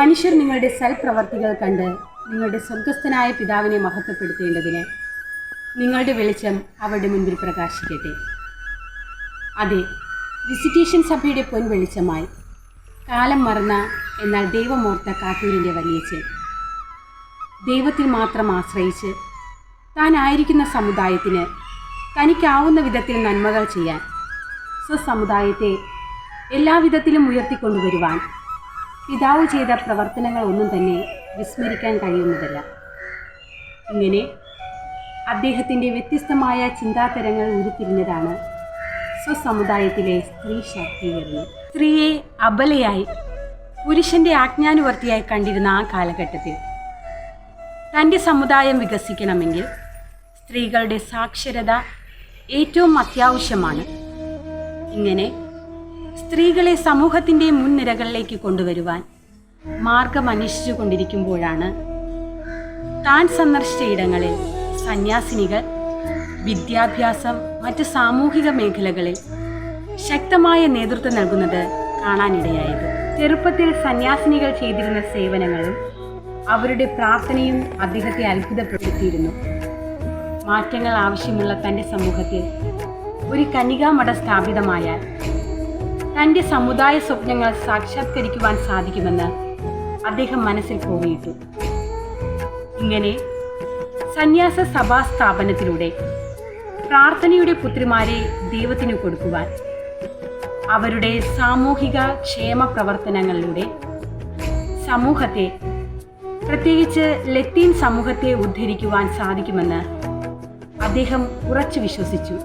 മനുഷ്യർ നിങ്ങളുടെ സൽപ്രവർത്തികൾ കണ്ട് നിങ്ങളുടെ സ്വർഗസ്ഥനായ പിതാവിനെ മഹത്വപ്പെടുത്തേണ്ടതിന് നിങ്ങളുടെ വെളിച്ചം അവരുടെ മുൻപിൽ പ്രകാശിക്കട്ടെ. അതെ വിസിറ്റേഷൻ സഭയുടെ പൊൻ വെളിച്ചമായി. കാലം മറന്ന എന്നാൽ ദൈവമോർത്ത കാട്ടൂരിന്റെ വലിയച്ഛൻ. ദൈവത്തിൽ മാത്രം ആശ്രയിച്ച് താൻ ആയിരിക്കുന്ന സമുദായത്തിന് തനിക്കാവുന്ന വിധത്തിൽ നന്മകൾ ചെയ്യാൻ സ്വസമുദായത്തെ എല്ലാവിധത്തിലും ഉയർത്തിക്കൊണ്ടുവരുവാൻ പിതാവ് ചെയ്ത പ്രവർത്തനങ്ങളൊന്നും തന്നെ വിസ്മരിക്കാൻ കഴിയുന്നതല്ല. ഇങ്ങനെ അദ്ദേഹത്തിന്റെ വ്യത്യസ്തമായ ചിന്താതരങ്ങൾ ഉരുത്തിരിഞ്ഞതാണ് സ്വസമുദായത്തിലെ സ്ത്രീ ശാക്തീകരണം. സ്ത്രീയെ അബലയായി പുരുഷന്റെ ആജ്ഞാനുവർത്തിയായി കണ്ടിരുന്ന ആ കാലഘട്ടത്തിൽ തന്റെ സമുദായം വികസിക്കണമെങ്കിൽ സ്ത്രീകളുടെ സാക്ഷരത ഏറ്റവും അത്യാവശ്യമാണ്. ഇങ്ങനെ സ്ത്രീകളെ സമൂഹത്തിന്റെ മുൻനിരകളിലേക്ക് കൊണ്ടുവരുവാൻ മാർഗം അന്വേഷിച്ചു കൊണ്ടിരിക്കുമ്പോഴാണ് താൻ സന്ദർശിച്ച ഇടങ്ങളിൽ സന്യാസിനികൾ വിദ്യാഭ്യാസം മറ്റ് സാമൂഹിക മേഖലകളിൽ ശക്തമായ നേതൃത്വം നൽകുന്നത് കാണാനിടയായത്. ചെറുപ്പത്തിൽ സന്യാസിനികൾ ചെയ്തിരുന്ന സേവനങ്ങളും അവരുടെ പ്രാർത്ഥനയും അദ്ദേഹത്തെ അത്ഭുതപ്പെടുത്തിയിരുന്നു. മാറ്റങ്ങൾ ആവശ്യമുള്ള തന്റെ സമൂഹത്തിൽ ഒരു കന്യകാമഠ സ്ഥാപിതമായാൽ തന്റെ സമുദായ സ്വപ്നങ്ങൾ സാക്ഷാത്കരിക്കുവാൻ സാധിക്കുമെന്ന് അദ്ദേഹം മനസ്സിൽ കോറിയിട്ടു ഇങ്ങനെ സന്യാസ സഭാ സ്ഥാപനത്തിലൂടെ പ്രാർത്ഥനയുടെ പുത്രിമാരെ ദൈവത്തിന് കൊടുക്കുവാൻ അവരുടെ സാമൂഹിക ക്ഷേമ പ്രവർത്തനങ്ങളിലൂടെ സമൂഹത്തെ പ്രത്യേകിച്ച് ലത്തീൻ സമൂഹത്തെ ഉദ്ധരിക്കുവാൻ സാധിക്കുമെന്ന് അദ്ദേഹം ഉറച്ചു വിശ്വസിച്ചു.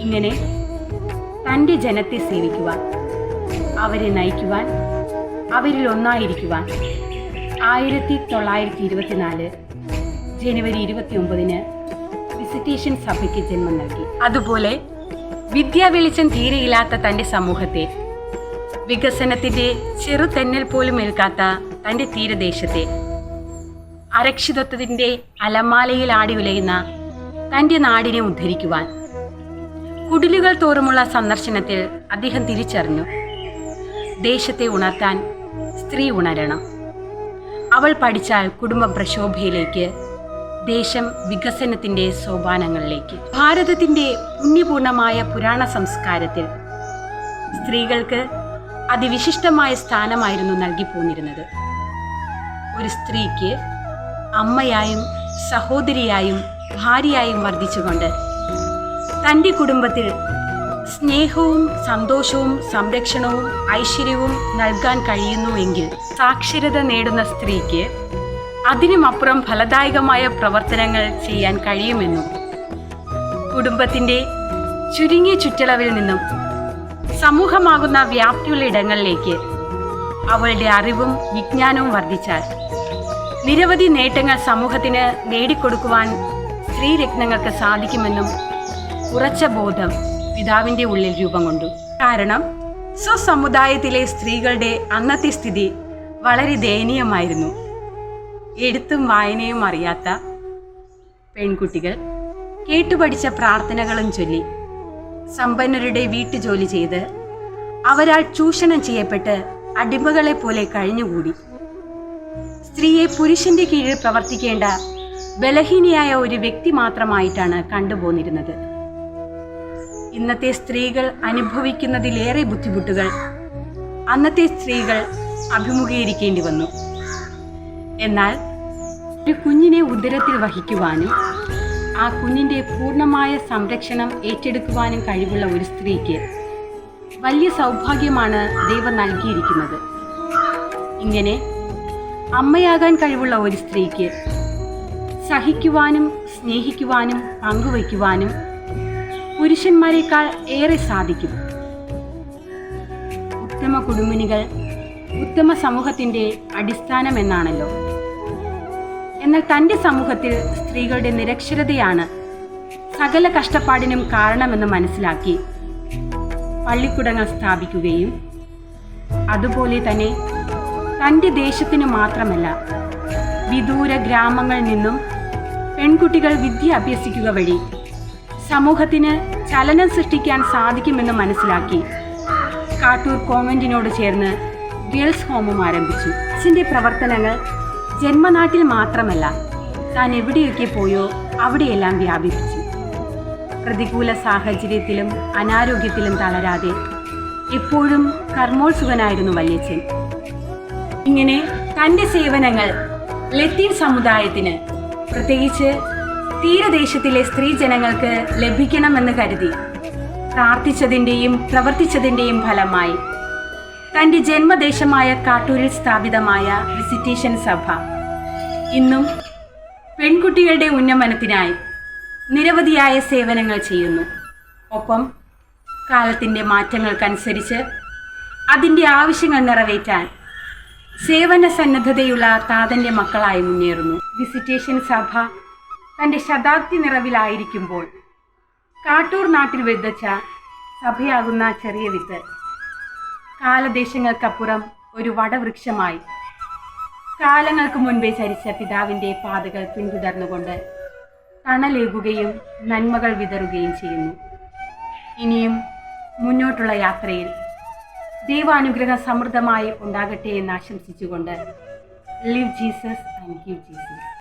ഇങ്ങനെ തന്റെ ജനത്തെ സേവിക്കുവാൻ അവരെ നയിക്കുവാൻ അവരിൽ ഒന്നായിരിക്കുവാൻ. ആയിരത്തി തൊള്ളായിരത്തി ഇരുപത്തിനാല് ജനുവരി ഇരുപത്തി ഒമ്പതിന് വിസിറ്റേഷൻ സഭയ്ക്ക് ജന്മം നൽകി. അതുപോലെ വിദ്യാ വെളിച്ചം തീരെയില്ലാത്ത തന്റെ സമൂഹത്തെ വികസനത്തിന്റെ ചെറുതെന്നൽ പോലും ഏൽക്കാത്ത തന്റെ തീരദേശത്തെ അരക്ഷിതത്വത്തിന്റെ അലമാലയിൽ ആടി ഉലയുന്ന തന്റെ നാടിനെ ഉദ്ധരിക്കുവാൻ കുടിലുകൾ തോറുമുള്ള സന്ദർശനത്തിൽ അദ്ദേഹം തിരിച്ചറിഞ്ഞു. ദേശത്തെ ഉണർത്താൻ സ്ത്രീ ഉണരണം. അവൾ പഠിച്ചാൽ കുടുംബ പ്രക്ഷോഭയിലേക്ക് ദേശം വികസനത്തിന്റെ സോപാനങ്ങളിലേക്ക്. ഭാരതത്തിന്റെ പുണ്യപൂർണമായ പുരാണ സംസ്കാരത്തിൽ സ്ത്രീകൾക്ക് അതിവിശിഷ്ടമായ സ്ഥാനമായിരുന്നു നൽകിപ്പോന്നിരുന്നത്. ഒരു സ്ത്രീക്ക് അമ്മയായും സഹോദരിയായും ഭാര്യയായും വർദ്ധിച്ചുകൊണ്ട് തന്റെ കുടുംബത്തിൽ സ്നേഹവും സന്തോഷവും സംരക്ഷണവും ഐശ്വര്യവും നൽകാൻ കഴിയുന്നുവെങ്കിൽ സാക്ഷരത നേടുന്ന സ്ത്രീക്ക് അതിനുമപ്പുറം ഫലദായകമായ പ്രവർത്തനങ്ങൾ ചെയ്യാൻ കഴിയുമെന്നും കുടുംബത്തിന്റെ ചുരുങ്ങിയ ചുറ്റളവിൽ നിന്നും സമൂഹമാകുന്ന വ്യാപ്തിയുള്ള ഇടങ്ങളിലേക്ക് അവളുടെ അറിവും വിജ്ഞാനവും വർദ്ധിച്ചാൽ നിരവധി നേട്ടങ്ങൾ സമൂഹത്തിന് നേടിക്കൊടുക്കുവാൻ സ്ത്രീരത്നങ്ങൾക്ക് സാധിക്കുമെന്നും ഉറച്ച ബോധം പിതാവിന്റെ ഉള്ളിൽ രൂപം കൊണ്ടു. കാരണം സ്വസമുദായത്തിലെ സ്ത്രീകളുടെ അന്നത്തെ സ്ഥിതി വളരെ ദയനീയമായിരുന്നു. എഴുത്തും വായനയും അറിയാത്ത പെൺകുട്ടികൾ കേട്ടുപഠിച്ച പ്രാർത്ഥനകളും ചൊല്ലി സമ്പന്നരുടെ വീട്ടുജോലി ചെയ്ത് അവരാൾ ചൂഷണം ചെയ്യപ്പെട്ട് അടിമകളെ പോലെ കഴിഞ്ഞുകൂടി. സ്ത്രീയെ പുരുഷന്റെ കീഴിൽ പ്രവർത്തിക്കേണ്ട ബലഹീനയായ ഒരു വ്യക്തി മാത്രമായിട്ടാണ് കണ്ടുപോന്നിരുന്നത്. ഇന്നത്തെ സ്ത്രീകൾ അനുഭവിക്കുന്നതിലേറെ ബുദ്ധിമുട്ടുകൾ. അന്നത്തെ സ്ത്രീകൾ അഭിമുഖീകരിക്കേണ്ടി വന്നു. എന്നാൽ ഒരു കുഞ്ഞിനെ ഉദരത്തിൽ വഹിക്കുവാനും ആ കുഞ്ഞിന്റെ പൂർണമായ സംരക്ഷണം ഏറ്റെടുക്കുവാനും കഴിവുള്ള ഒരു സ്ത്രീക്ക് വലിയ സൗഭാഗ്യമാണ് ദൈവം നൽകിയിരിക്കുന്നത്. ഇങ്ങനെ അമ്മയാകാൻ കഴിവുള്ള ഒരു സ്ത്രീക്ക് സഹിക്കുവാനും സ്നേഹിക്കുവാനും പങ്കുവയ്ക്കുവാനും പുരുഷന്മാരെക്കാൾ ഏറെ സാധിക്കും. ഉത്തമ കുടുംബിനികൾ ഉത്തമ സമൂഹത്തിന്റെ അടിസ്ഥാനമെന്നാണല്ലോ എന്നാൽ തന്റെ സമൂഹത്തിൽ സ്ത്രീകളുടെ നിരക്ഷരതയാണ് സകല കഷ്ടപ്പാടിനും കാരണമെന്ന് മനസ്സിലാക്കി പള്ളിക്കുടങ്ങൾ സ്ഥാപിക്കുകയും അതുപോലെ തന്നെ തന്റെ ദേശത്തിനു മാത്രമല്ല വിദൂര ഗ്രാമങ്ങളിൽ നിന്നും പെൺകുട്ടികൾ വിദ്യ അഭ്യസിക്കുക വഴി സമൂഹത്തിന് ചലനം സൃഷ്ടിക്കാൻ സാധിക്കുമെന്ന് മനസ്സിലാക്കി. കാട്ടൂർ കോൺവെന്റിനോട് ചേർന്ന് ഗേൾസ് ഹോമും ആരംഭിച്ചു. അച്ഛന്റെ പ്രവർത്തനങ്ങൾ ജന്മനാട്ടിൽ മാത്രമല്ല താൻ എവിടെയൊക്കെ പോയോ അവിടെയെല്ലാം വ്യാപിപ്പിച്ചു. പ്രതികൂല സാഹചര്യത്തിലും അനാരോഗ്യത്തിലും തളരാതെ എപ്പോഴും കർമ്മോത്സുകനായിരുന്നു വല്യച്ഛൻ. ഇങ്ങനെ തന്റെ സേവനങ്ങൾ ലത്തീൻ സമുദായത്തിന് പ്രത്യേകിച്ച് തീരദേശത്തിലെ സ്ത്രീ ജനങ്ങൾക്ക് ലഭിക്കണമെന്ന് കരുതി. പ്രാർത്ഥിച്ചതിന്റെയും പ്രവർത്തിച്ചതിന്റെയും ഫലമായി. തന്റെ ജന്മദേശമായ കാട്ടൂരിൽ സ്ഥാപിതമായ വിസിറ്റേഷൻ സഭ. ഇന്നും പെൺകുട്ടികളുടെ ഉന്നമനത്തിനായി നിരവധിയായ സേവനങ്ങൾ ചെയ്യുന്നു. ഒപ്പം കാലത്തിന്റെ മാറ്റങ്ങൾക്കനുസരിച്ച് അതിന്റെ ആവശ്യങ്ങൾ നിറവേറ്റാൻ സേവന സന്നദ്ധതയുള്ള താതന്റെ മക്കളായി മുന്നേറുന്നു. വിസിറ്റേഷൻ സഭ തന്റെ ശതാബ്ദി നിറവിലായിരിക്കുമ്പോൾ കാട്ടൂർ നാട്ടിൽ വിതച്ച സഭയാകുന്ന ചെറിയ വിത്ത് കാലദേശങ്ങൾക്കപ്പുറം ഒരു വടവൃക്ഷമായി. കാലങ്ങൾക്ക് മുൻപേ ചരിച്ച പിതാവിന്റെ പാതകൾ പിന്തുടർന്നുകൊണ്ട് തണലേകുകയും നന്മകൾ വിതറുകയും ചെയ്യുന്നു. ഇനിയും മുന്നോട്ടുള്ള യാത്രയിൽ ദൈവാനുഗ്രഹ സമൃദ്ധമായി ഉണ്ടാകട്ടെ എന്ന് ആശംസിച്ചുകൊണ്ട് live Jesus and give Jesus